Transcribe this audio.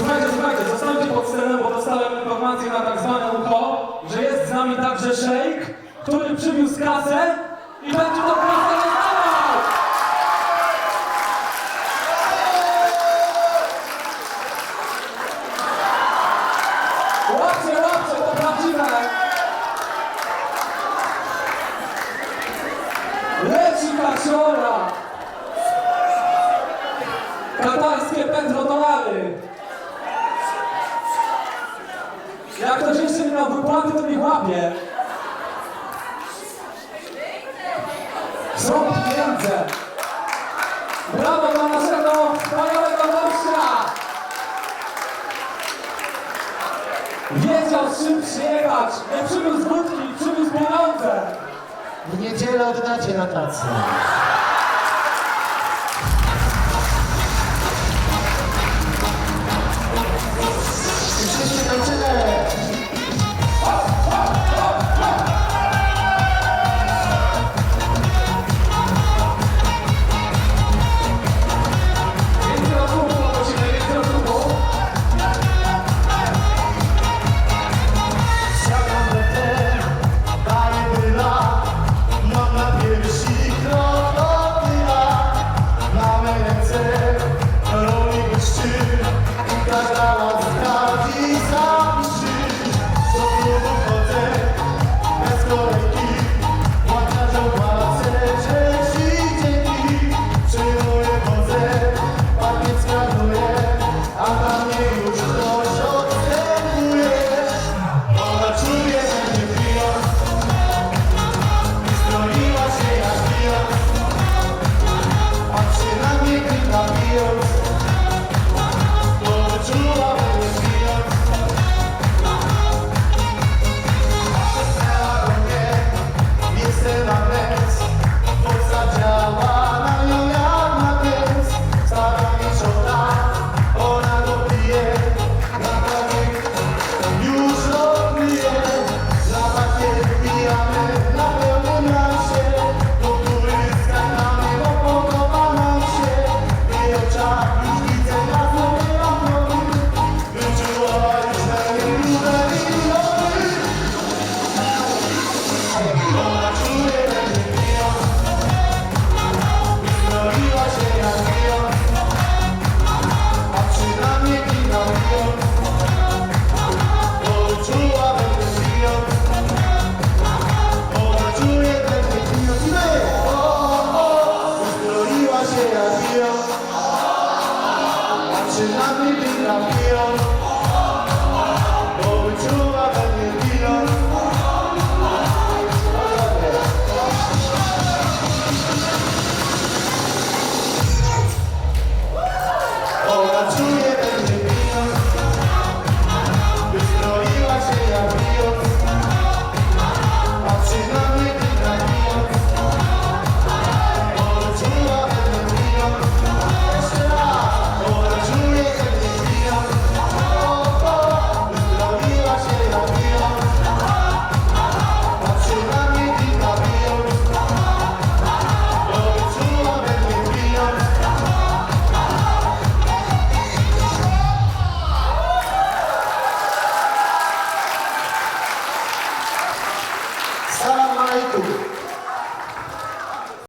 Słuchajcie, słuchajcie, zostańcie pod sceną, bo dostałem informację na tak zwane ucho, że jest z nami także szejk, który przywiózł kasę i będzie to kasę rozdawał! Łapcie, łapcie, to prawdziwe! Leci kaciora! Katańskie petrodolary! Nie wypłaty, to niech łapie! Są pieniądze! Brawo dla naszego wspaniałego gościa! Wiedział czym przyjechać! Nie przywiózł wódki, przywiózł pieniądze! W niedzielę oddacie na tacę. yang.